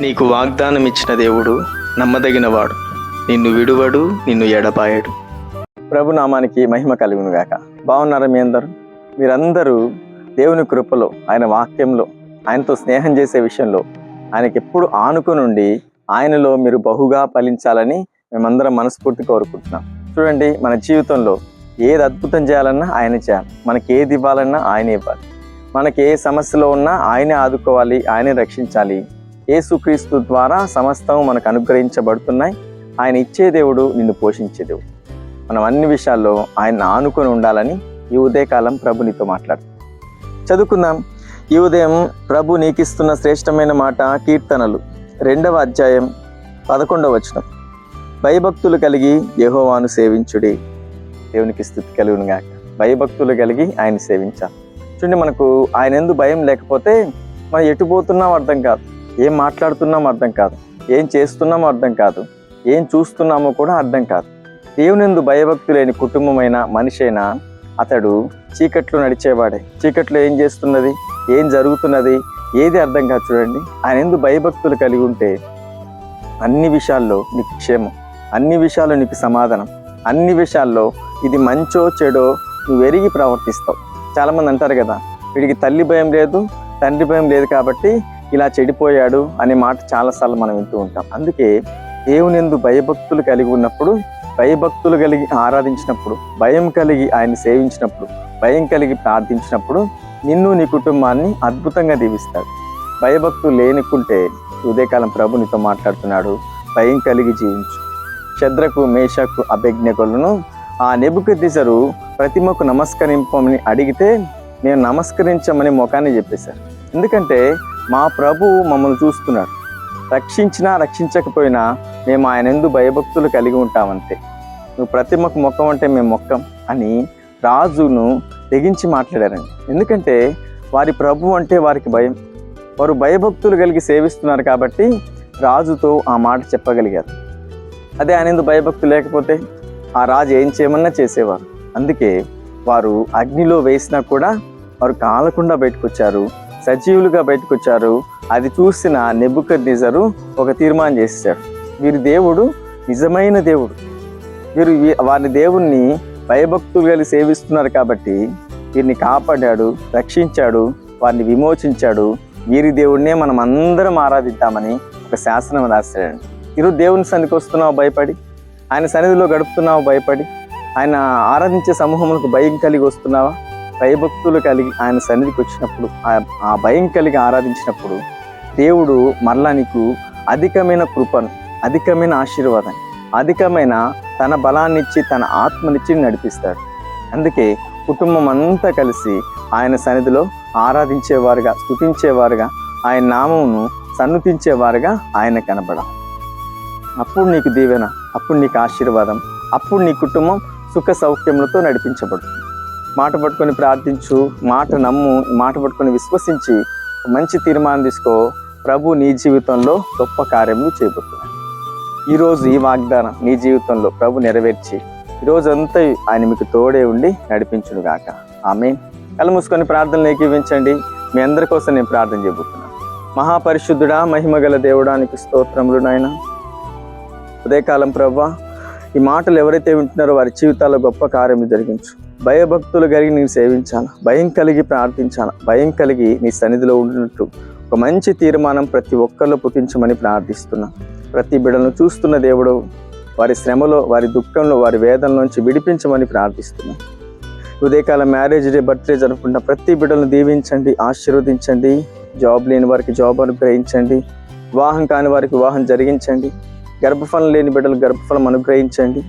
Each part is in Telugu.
నీకు వాగ్దానం ఇచ్చిన దేవుడు నమ్మదగినవాడు. నిన్ను విడువడు నిన్ను ఎడపాయడు ప్రభు నామానికి మహిమ కలుగును గాక బాగున్నారా మీ అందరూ? మీరందరూ దేవుని కృపలో ఆయన వాక్యంలో ఆయనతో స్నేహం చేసే విషయంలో ఆయనకి ఎప్పుడు ఆనుకునుండి ఆయనలో మీరు బహుగా ఫలించాలని మేమందరం మనస్ఫూర్తి కోరుకుంటున్నాం. చూడండి మన జీవితంలో ఏది అద్భుతం చేయాలన్నా ఆయన చేయాలి. మనకి ఏది ఇవ్వాలన్నా ఆయనే ఇవ్వాలి. మనకి ఏ సమస్యలో ఉన్నా ఆయనే ఆదుకోవాలి ఆయనే రక్షించాలి. యేసుక్రీస్తు ద్వారా సమస్తం మనకు అనుగ్రహించబడుతున్నాయి. ఆయన ఇచ్చే దేవుడు నిన్ను పోషించే దేవుడు. మనం అన్ని విషయాల్లో ఆయన ఆనుకొని ఉండాలని ఈ ఉదయకాలం ప్రభు నీతో మాట్లాడు చదువుకుందాం. ఈ ఉదయం ప్రభు నీకిస్తున్న శ్రేష్టమైన మాట కీర్తనలు. రెండవ అధ్యాయం పదకొండవ వచనం. భయభక్తులు కలిగి యహోవాను సేవించుడి. దేవునికి స్థుతి కలుగునుగా భయభక్తులు కలిగి ఆయన సేవించాలి. చూడండి మనకు ఆయన ఎందు భయం లేకపోతే మనం ఎటు పోతున్నాం అర్థం కాదు. ఏం మాట్లాడుతున్నామో అర్థం కాదు. ఏం చేస్తున్నామో అర్థం కాదు. ఏం చూస్తున్నామో కూడా అర్థం కాదు. దేవునిందు భయభక్తి లేని కుటుంబమైన మనిషి అయినా అతడు చీకట్లో నడిచేవాడే. చీకట్లో ఏం చేస్తున్నది? ఏం జరుగుతున్నది? ఏది అర్థం కాదు చూడండి. ఆయన ఎందు భయభక్తులు కలిగి ఉంటే అన్ని విషయాల్లో నీకు క్షేమం అన్ని విషయాల్లో నీకు సమాధానం అన్ని విషయాల్లో ఇది మంచో చెడో నువ్వు ఎరిగి ప్రవర్తిస్తావు. చాలామంది అంటారు కదా వీడికి తల్లి భయం లేదు తండ్రి భయం లేదు కాబట్టి ఇలా చెడిపోయాడు అనే మాట చాలాసార్లు మనం వింటూ ఉంటాం. అందుకే దేవుని ఎందు భయభక్తులు కలిగి ఉన్నప్పుడు భయభక్తులు కలిగి ఆరాధించినప్పుడు భయం కలిగి ఆయన సేవించినప్పుడు భయం కలిగి ప్రార్థించినప్పుడు నిన్ను నీ కుటుంబాన్ని అద్భుతంగా దీవిస్తాడు. భయభక్తులు లేనుకుంటే ఉదయకాలం ప్రభు నీతో మాట్లాడుతున్నాడు. భయం కలిగి జీవించు. శద్రకు మేషకు అభిజ్ఞకులను ఆ నెబుకద్దిసరు ప్రతిమకు నమస్కరింపమని అడిగితే నేను నమస్కరించమని ముఖాన్ని చెప్పేశారు. ఎందుకంటే మా ప్రభు మమ్మల్ని చూస్తున్నాడు. రక్షించినా రక్షించకపోయినా మేము ఆయన ఎందు భయభక్తులు కలిగి ఉంటామంతే. నువ్వు ప్రతిమకు మొక్కం అంటే మేము మొక్కం అని రాజును తెగించి మాట్లాడారండి. ఎందుకంటే వారి ప్రభు అంటే వారికి భయం. వారు భయభక్తులు కలిగి సేవిస్తున్నారు కాబట్టి రాజుతో ఆ మాట చెప్పగలిగారు. అదే ఆయన ఎందు భయభక్తి లేకపోతే ఆ రాజు ఏం చేయమన్నా చేసేవారు. అందుకే వారు అగ్నిలో వేసినా కూడా వారు కాలకుండా బయటకొచ్చారు. సజీవులుగా బయటకొచ్చారు. అది చూసిన నెబుకద్నెజరు ఒక తీర్మానం చేశాడు వీరి దేవుడు నిజమైన దేవుడు. వీరు వారి దేవుణ్ణి భయభక్తులు కలిగి సేవిస్తున్నారు కాబట్టి వీరిని కాపాడాడు రక్షించాడు వారిని విమోచించాడు. వీరి దేవుడినే మనం అందరం ఆరాధిద్దామని ఒక శాసనం రాశాడండి ఈరోజు దేవుని సన్నిధికి వస్తున్నావు భయపడి? ఆయన సన్నిధిలో గడుపుతున్నావు భయపడి? ఆయన ఆరాధించే సమూహములకు భయం కలిగి వస్తున్నావా? భయభక్తులు కలిగి ఆయన సన్నిధికి వచ్చినప్పుడు ఆ- ఆ భయం కలిగి ఆరాధించినప్పుడు దేవుడు మరలా నీకు అధికమైన కృపను అధికమైన ఆశీర్వాదం అధికమైన తన బలాన్నిచ్చి తన ఆత్మనిచ్చి నడిపిస్తాడు. అందుకే కుటుంబం అంతా కలిసి ఆయన సన్నిధిలో ఆరాధించేవారుగా స్థుతించేవారుగా ఆయన నామమును సన్నుతించేవారుగా ఆయన కనబడ. అప్పుడు నీకు దీవెన అప్పుడు నీకు ఆశీర్వాదం అప్పుడు నీ కుటుంబం సుఖ సౌఖ్యములతో నడిపించబడుతుంది. మాట పట్టుకొని ప్రార్థించు మాట నమ్ము మాట పట్టుకొని విశ్వసించి మంచి తీర్మానం తీసుకో. ప్రభు నీ జీవితంలో గొప్ప కార్యములు చేయబోతున్నాడు ఈరోజు ఈ వాగ్దానం నీ జీవితంలో ప్రభు నెరవేర్చి ఈరోజంతా ఆయన మీకు తోడే ఉండి నడిపించును గాక. ఆమె కళ్ళు మూసుకొని ప్రార్థనలు ఏకీవించండి. మీ అందరి కోసం నేను ప్రార్థన చేయబోతున్నాను మహాపరిశుద్ధుడా మహిమగల దేవుడానికి స్తోత్రములు నాయన. ఉదయకాలం ప్రభా ఈ మాటలు ఎవరైతే వింటున్నారో వారి జీవితాల్లో గొప్ప కార్యము జరిగించు. భయభక్తులు కలిగి నేను సేవించాను. భయం కలిగి ప్రార్థించాను. భయం కలిగి నీ సన్నిధిలో ఉన్నట్టు ఒక మంచి తీర్మానం ప్రతి ఒక్కరిలో పుట్టించమని ప్రార్థిస్తున్నా. ప్రతి బిడలను చూస్తున్న దేవుడు వారి శ్రమలో వారి దుఃఖంలో వారి వేదన నుంచి విడిపించమని ప్రార్థిస్తున్నా. ఉదయకాల మ్యారేజ్ డే బర్త్డే జరుపుకున్న ప్రతి బిడ్డలను దీవించండి ఆశీర్వదించండి. జాబ్ లేని వారికి జాబ్ అనుగ్రహించండి. వివాహం కాని వారికి వివాహం జరిగించండి. గర్భఫలం లేని బిడ్డలు గర్భఫలం అనుగ్రహించండి.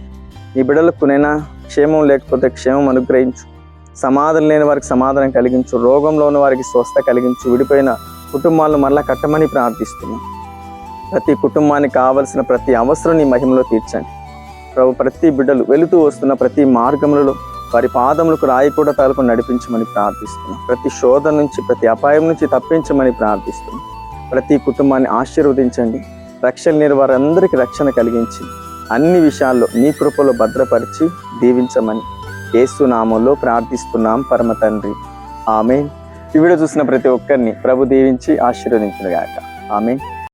ఈ బిడ్డలకు నైనా క్షేమం లేకపోతే క్షేమం అనుగ్రహించు. సమాధానం లేని వారికి సమాధానం కలిగించు. రోగంలో ఉన్న వారికి స్వస్థ కలిగించు. విడిపోయిన కుటుంబాలను మరలా కట్టమని ప్రార్థిస్తున్నాం. ప్రతి కుటుంబానికి కావలసిన ప్రతి అవసరం నీ మహిమలో తీర్చండి. ప్రభు ప్రతి బిడ్డలు వెళుతూ వస్తున్న ప్రతి మార్గములలో వారి పాదములకు రాయి కూడా నడిపించమని ప్రార్థిస్తున్నాం. ప్రతి శోధ నుంచి ప్రతి అపాయం నుంచి తప్పించమని ప్రార్థిస్తున్నాం. ప్రతి కుటుంబాన్ని ఆశీర్వదించండి. రక్షణ లేని వారందరికీ రక్షణ కలిగించి అన్ని విషయాల్లో నీ కృపలో భద్రపరిచి దీవించమని యేసు నామంలో ప్రార్థిస్తున్నాం పరమ తండ్రి. ఆమె ఈ వీడియో చూసిన ప్రతి ఒక్కరిని ప్రభు దీవించి ఆశీర్వదించునుగాక. ఆమె